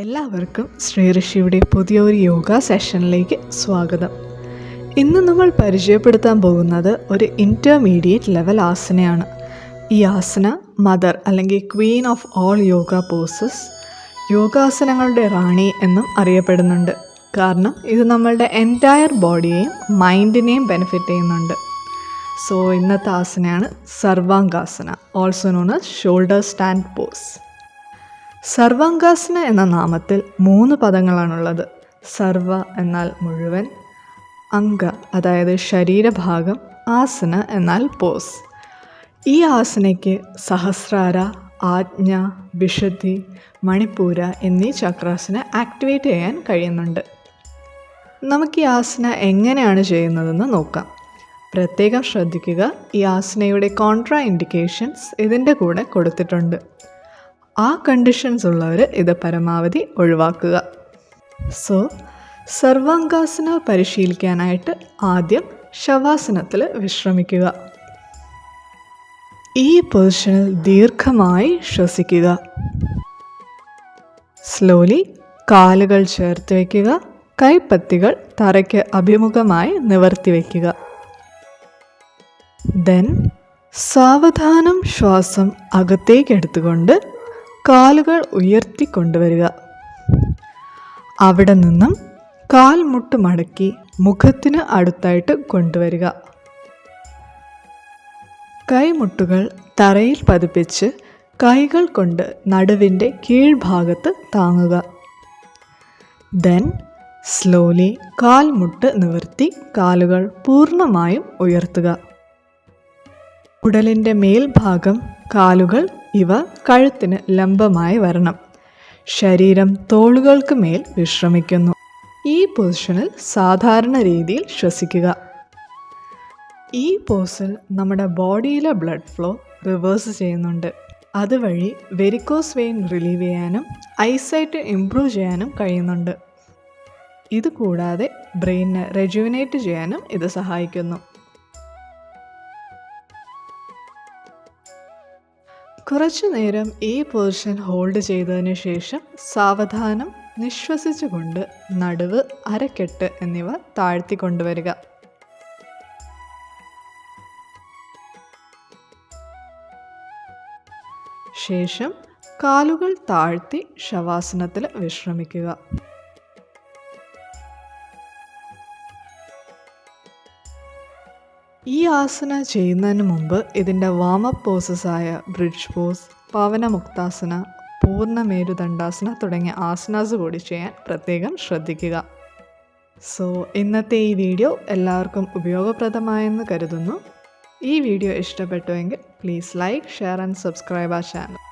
എല്ലാവർക്കും ശ്രീ ഋഷിയുടെ പുതിയൊരു യോഗ സെഷനിലേക്ക് സ്വാഗതം. ഇന്ന് നമ്മൾ പരിചയപ്പെടുത്താൻ പോകുന്നത് ഒരു ഇന്റർമീഡിയറ്റ് ലെവൽ ആസനയാണ്. ഈ ആസന മദർ അല്ലെങ്കിൽ queen of all yoga poses യോഗാസനങ്ങളുടെ റാണി എന്നും അറിയപ്പെടുന്നുണ്ട്. കാരണം ഇത് നമ്മളുടെ എന്റയർ ബോഡിയെയും മൈൻഡിനെയും ബെനിഫിറ്റ് ചെയ്യുന്നുണ്ട്. സോ ഇന്നത്തെ ആസനയാണ് Sarvangasana also known shoulder stand pose Sarvangasana എന്ന നാമത്തിൽ മൂന്ന് പദങ്ങളാണുള്ളത്. സർവ എന്നാൽ മുഴുവൻ അംഗ അതായത് ശരീരഭാഗം ആസന എന്നാൽ പോസ്. ഈ ആസനയ്ക്ക് സഹസ്രാര ആജ്ഞ വിശുദ്ധി മണിപ്പൂര എന്നീ ചക്രാസന ആക്ടിവേറ്റ് ചെയ്യാൻ കഴിയുന്നുണ്ട്. നമുക്ക് ഈ ആസന എങ്ങനെയാണ് ചെയ്യുന്നതെന്ന് നോക്കാം. പ്രത്യേകം ശ്രദ്ധിക്കുക ഈ ആസനയുടെ കോൺട്രാ ഇൻഡിക്കേഷൻസ് ഇതിന്റെ കൂടെ കൊടുത്തിട്ടുണ്ട്. ആ കണ്ടീഷൻസ് ഉള്ളവർ ഇത് പരമാവധി ഒഴിവാക്കുക. സോ സർവാംഗാസന പരിശീലിക്കാനായിട്ട് ആദ്യം ശവാസനത്തിൽ വിശ്രമിക്കുക. ഈ പൊസിഷനിൽ ദീർഘമായി ശ്വസിക്കുക. സ്ലോലി കാലുകൾ ചേർത്ത് വയ്ക്കുക കൈപ്പത്തികൾ തറയ്ക്ക് അഭിമുഖമായി നിവർത്തി വയ്ക്കുക ദെൻ സാവധാനം ശ്വാസം അകത്തേക്ക് എടുത്തുകൊണ്ട് കാലുകൾ ഉയർത്തിക്കൊണ്ടുവരിക. അവിടെ നിന്നും കാൽമുട്ട് മടക്കി മുഖത്തിന് അടുത്തായിട്ട് കൊണ്ടുവരിക. കൈമുട്ടുകൾ തറയിൽ പതിപ്പിച്ച് കൈകൾ കൊണ്ട് നടുവിന്റെ കീഴ്ഭാഗത്ത് താങ്ങുക. ദെൻ സ്ലോലി കാൽമുട്ട് നിവർത്തി കാലുകൾ പൂർണമായും ഉയർത്തുക. ഉടലിന്റെ മേൽഭാഗം കാലുകൾ ഇവ കഴുത്തിന് ലംബമായി വരണം. ശരീരം തോളുകൾക്ക് മേൽ വിശ്രമിക്കുന്നു. ഈ പൊസിഷനിൽ സാധാരണ രീതിയിൽ ശ്വസിക്കുക. ഈ പോസിൽ നമ്മുടെ ബോഡിയിലെ ബ്ലഡ് ഫ്ലോ റിവേഴ്സ് ചെയ്യുന്നുണ്ട്. അതുവഴി വെരിക്കോസ് വെയിൻ റിലീവ് ചെയ്യാനും ഐസൈറ്റ് ഇംപ്രൂവ് ചെയ്യാനും കഴിയുന്നുണ്ട്. ഇതുകൂടാതെ ബ്രെയിനെ റെജുവിനേറ്റ് ചെയ്യാനും ഇത് സഹായിക്കുന്നു. കുറച്ചു നേരം ഈ പൊസിഷൻ ഹോൾഡ് ചെയ്തതിന് ശേഷം സാവധാനം നിശ്വസിച്ചുകൊണ്ട് നടുവ് അരക്കെട്ട് എന്നിവ താഴ്ത്തി കൊണ്ടുവരിക. ശേഷം കാലുകൾ താഴ്ത്തി ശവാസനത്തിൽ വിശ്രമിക്കുക. ഈ ആസന ചെയ്യുന്നതിന് മുമ്പ് ഇതിന്റെ വാമപ്പ് പോസസ്സായ ബ്രിഡ്ജ് പോസ് പവനമുക്താസന പൂർണ മേരുദണ്ഡാസന തുടങ്ങിയ ആസനാസ് കൂടി ചെയ്യാൻ പ്രത്യേകം ശ്രദ്ധിക്കുക. സോ ഇന്നത്തെ ഈ വീഡിയോ എല്ലാവർക്കും ഉപയോഗപ്രദമായെന്ന് കരുതുന്നു. ഈ വീഡിയോ ഇഷ്ടപ്പെട്ടുവെങ്കിൽ please like share and subscribe ആ ചാനൽ